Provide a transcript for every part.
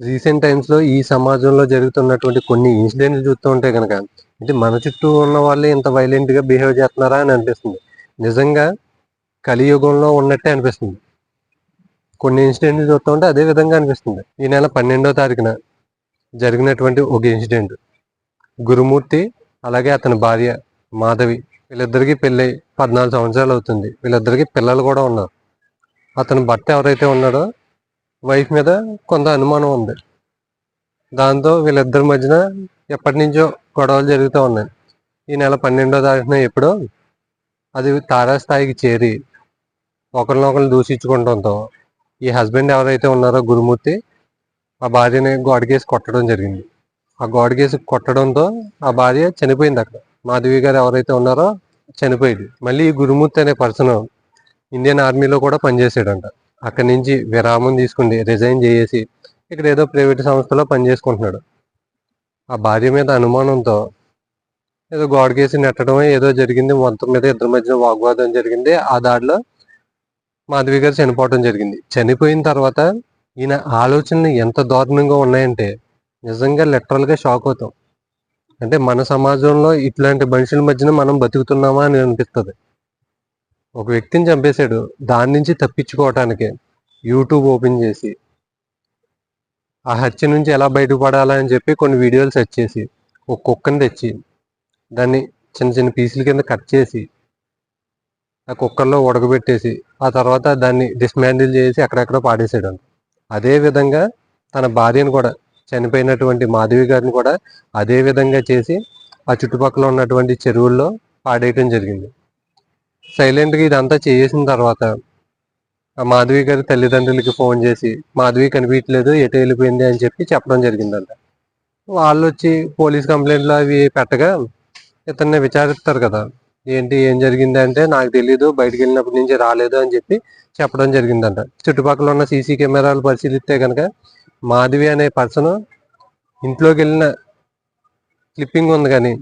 Recent టైమ్స్లో ఈ సమాజంలో జరుగుతున్నటువంటి కొన్ని ఇన్సిడెంట్లు చూస్తూ ఉంటే కనుక అంటే మన చుట్టూ ఉన్న వాళ్ళే ఇంత వైలెంట్గా బిహేవ్ చేస్తున్నారా అని అనిపిస్తుంది. నిజంగా కలియుగంలో ఉన్నట్టే అనిపిస్తుంది. కొన్ని ఇన్సిడెంట్లు చూస్తూ ఉంటే అదే విధంగా అనిపిస్తుంది. ఈ నెల పన్నెండో తారీఖున జరిగినటువంటి ఒక ఇన్సిడెంట్. గురుమూర్తి అలాగే అతని భార్య మాధవి వీళ్ళిద్దరికీ పెళ్ళై పద్నాలుగు సంవత్సరాలు అవుతుంది. వీళ్ళిద్దరికీ పిల్లలు కూడా ఉన్నారు. అతని భర్త ఎవరైతే ఉన్నాడో వైఫ్ మీద కొంత అనుమానం ఉంది. దాంతో వీళ్ళిద్దరి మధ్యన ఎప్పటి నుంచో గొడవలు జరుగుతూ ఉన్నాయి. ఈ నెల పన్నెండో తారీఖున ఎప్పుడో అది తారాస్థాయికి చేరి ఒకరినొకరు దూషించుకుంటంతో ఈ హస్బెండ్ ఎవరైతే ఉన్నారో గురుమూర్తి ఆ భార్యని గోడకేసి కొట్టడం జరిగింది. ఆ గోడకేసి కొట్టడంతో ఆ భార్య చనిపోయింది అక్కడ. మాధవి గారు ఎవరైతే ఉన్నారో చనిపోయింది. మళ్ళీ ఈ గురుమూర్తి అనే పర్సన్ ఇండియన్ ఆర్మీలో కూడా పనిచేసాడంట అక్కడి నుంచి విరామం తీసుకుని రిజైన్ చేసి ఇక్కడ ఏదో ప్రైవేట్ సంస్థలో పనిచేసుకుంటున్నాడు. ఆ భార్య మీద అనుమానంతో ఏదో గోడకేసి నెట్టడం ఏదో జరిగింది మొత్తం మీద ఇద్దరి మధ్య వాగ్వాదం జరిగింది. ఆ దాడిలో మాధవి గారు చనిపోవడం జరిగింది. చనిపోయిన తర్వాత ఈయన ఆలోచనలు ఎంత దారుణంగా ఉన్నాయంటే నిజంగా లిటరల్గా షాక్ అవుతాం. అంటే మన సమాజంలో ఇట్లాంటి మనుషుల మధ్యన మనం బతుకుతున్నామా అని అనిపిస్తుంది. ఒక వ్యక్తిని చంపేశాడు. దాని నుంచి తప్పించుకోవటానికి యూట్యూబ్ ఓపెన్ చేసి ఆ హత్య నుంచి ఎలా బయటపడాలని చెప్పి కొన్ని వీడియోలు సెర్చ్ చేసి ఒక కుక్కని తెచ్చి దాన్ని చిన్న చిన్న పీసుల కింద కట్ చేసి ఆ కుక్కర్లో ఉడకబెట్టేసి ఆ తర్వాత దాన్ని డిస్మాండిల్ చేసి అక్కడెక్కడ పాడేసాడు అదే విధంగా తన భార్యను కూడా చనిపోయినటువంటి మాధవి గారిని కూడా అదే విధంగా చేసి ఆ చుట్టుపక్కల ఉన్నటువంటి చెరువుల్లో పాడేయటం జరిగింది. సైలెంట్గా ఇదంతా చేసిన తర్వాత ఆ మాధవి గారి తల్లిదండ్రులకి ఫోన్ చేసి మాధవి కనిపించలేదు ఎటు వెళ్ళిపోయింది? అని చెప్పి చెప్పడం జరిగిందంట. వాళ్ళు వచ్చి పోలీస్ కంప్లైంట్లు అవి పెట్టగా ఇతన్ని విచారిస్తారు కదా ఏంటి ఏం జరిగింది? అంటే నాకు తెలీదు బయటకు వెళ్ళినప్పటి నుంచి రాలేదు అని చెప్పి చెప్పడం జరిగిందంట. చుట్టుపక్కల ఉన్న సీసీ కెమెరాలు పరిశీలిస్తే కనుక మాధవి అనే పర్సన్ ఇంట్లోకి వెళ్ళిన క్లిప్పింగ్ ఉంది కానీ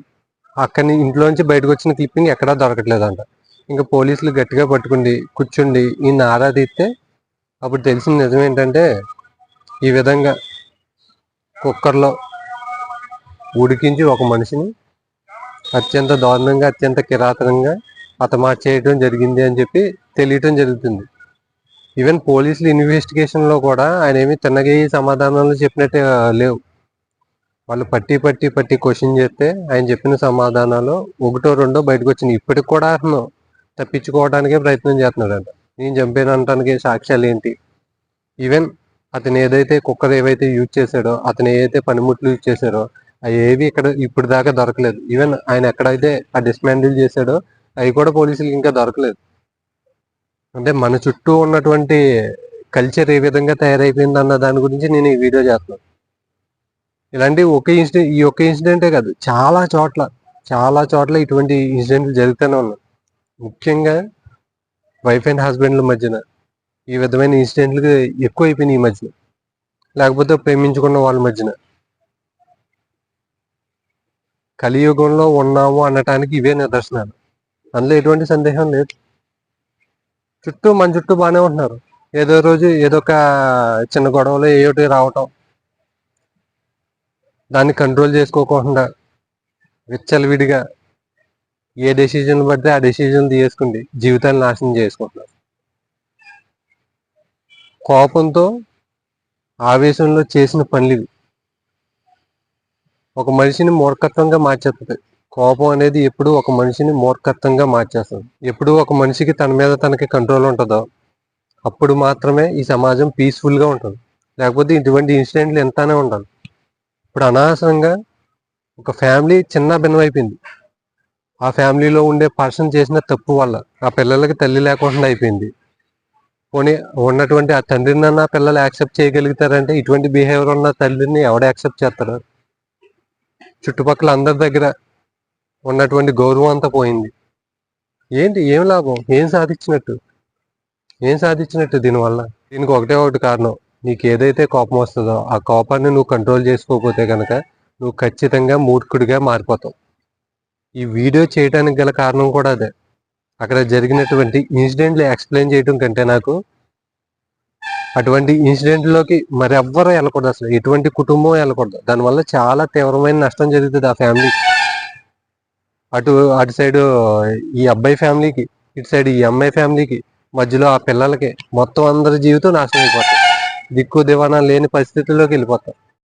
అక్కడి ఇంట్లోంచి బయటకు వచ్చిన క్లిప్పింగ్ ఎక్కడా దొరకట్లేదంట. ఇంకా పోలీసులు గట్టిగా పట్టుకుండి కూర్చుండి ఈయన ఆరా తీస్తే అప్పుడు తెలిసిన నిజం ఏంటంటే ఈ విధంగా కుక్కర్లో ఉడికించి ఒక మనిషిని అత్యంత దారుణంగా అత్యంత కిరాతకంగా హతమార్చేయడం జరిగింది అని చెప్పి తెలియటం జరుగుతుంది. ఈవెన్ పోలీసులు ఇన్వెస్టిగేషన్లో కూడా ఆయన ఏమి తిన్నగా ఈ సమాధానాలు చెప్పినట్టే లేవు. వాళ్ళు పట్టి పట్టి పట్టి క్వశ్చన్ చేస్తే ఆయన చెప్పిన సమాధానాలు ఒకటో రెండో బయటకు వచ్చినాయి. ఇప్పటికి కూడా అతను తప్పించుకోవడానికే ప్రయత్నం చేస్తున్నాడంట. నేను చంపానంటానికి సాక్ష్యాలు ఏంటి? ఈవెన్ అతను ఏదైతే కుక్కర్ ఏవైతే యూజ్ చేశాడో అతను ఏదైతే పనిముట్లు యూజ్ చేశాడో అవి ఏవి ఇక్కడ ఇప్పుడు దాకా దొరకలేదు. ఈవెన్ ఆయన ఎక్కడైతే ఆ డిస్మాండిల్ చేశాడో అవి కూడా పోలీసులకు ఇంకా దొరకలేదు. అంటే మన చుట్టూ ఉన్నటువంటి కల్చర్ ఏ విధంగా తయారైపోయింది అన్న దాని గురించి నేను ఈ వీడియో చేస్తున్నాను. ఇలాంటి ఒక ఇన్సిడెంట్ ఈ ఒక్క ఇన్సిడెంటే కాదు చాలా చోట్ల చాలా చోట్ల ఇటువంటి ఇన్సిడెంట్లు జరుగుతూనే ఉన్నాయి. ముఖ్యంగా వైఫ్ అండ్ హస్బెండ్ల మధ్యన ఈ విధమైన ఇన్సిడెంట్లు ఎక్కువ అయిపోయినాయి ఈ మధ్యన. లేకపోతే ప్రేమించుకున్న వాళ్ళ మధ్యన. కలియుగంలో ఉన్నాము అనటానికి ఇవే నిదర్శనాలు. అందులో ఎటువంటి సందేహం లేదు. చుట్టూ మన చుట్టూ బాగానే ఉంటున్నారు. ఏదో రోజు ఏదో ఒక చిన్న గొడవలో ఏటి రావటం. దాన్ని కంట్రోల్ చేసుకోకుండా విచ్చలవిడిగా ఏ డెసిజన్ పడితే ఆ డెసిజన్ తీసుకుండి జీవితాన్ని నాశనం చేసుకుంటున్నారు. కోపంతో ఆవేశంలో చేసిన పనులు ఇవి. ఒక మనిషిని మూర్ఖత్వంగా మార్చేస్తుంది కోపం అనేది ఎప్పుడు ఒక మనిషిని మూర్ఖత్వంగా మార్చేస్తుంది. ఎప్పుడు ఒక మనిషికి తన మీద తనకి కంట్రోల్ ఉంటుందో అప్పుడు మాత్రమే ఈ సమాజం పీస్ఫుల్గా ఉంటుంది. లేకపోతే ఇటువంటి ఇన్సిడెంట్లు ఎంతనే ఉండాలి. ఇప్పుడు అనవసరంగా ఒక ఫ్యామిలీ చిన్న భిన్నమైపోయింది ఆ ఫ్యామిలీలో ఉండే పర్సన్ చేసిన తప్పు వల్ల ఆ పిల్లలకి తల్లి లేకుండా అయిపోయింది. పోనీ ఉన్నటువంటి ఆ తండ్రిని ఆ పిల్లలు యాక్సెప్ట్ చేయగలుగుతారంటే ఇటువంటి బిహేవియర్ ఉన్న తల్లిని ఎవడ యాక్సెప్ట్ చేస్తాడు చుట్టుపక్కల అందరి దగ్గర ఉన్నటువంటి గౌరవం అంతా పోయింది. ఏంటి? ఏం లాభం? ఏం సాధించినట్టు? ఏం సాధించినట్టు దీనివల్ల? దీనికి ఒకటే ఒకటి కారణం. నీకు ఏదైతే కోపం వస్తుందో ఆ కోపాన్ని నువ్వు కంట్రోల్ చేసుకోకపోతే కనుక నువ్వు ఖచ్చితంగా మూర్ఖుడిగా మారిపోతావు. ఈ వీడియో చేయడానికి గల కారణం కూడా అదే. అక్కడ జరిగినటువంటి ఇన్సిడెంట్లు ఎక్స్ప్లెయిన్ చేయడం కంటే నాకు అటువంటి ఇన్సిడెంట్లోకి మరి వెళ్ళకూడదు అసలు. ఎటువంటి కుటుంబం వెళ్ళకూడదు. దానివల్ల చాలా తీవ్రమైన నష్టం జరుగుతుంది ఆ ఫ్యామిలీ అటు అటు సైడ్ ఈ అబ్బాయి ఫ్యామిలీకి ఇటు సైడ్ ఈ అమ్మాయి ఫ్యామిలీకి మధ్యలో ఆ పిల్లలకి మొత్తం అందరి జీవితం నాశనం అయిపోతాయి. దిక్కు దివానా లేని పరిస్థితుల్లోకి వెళ్ళిపోతాం.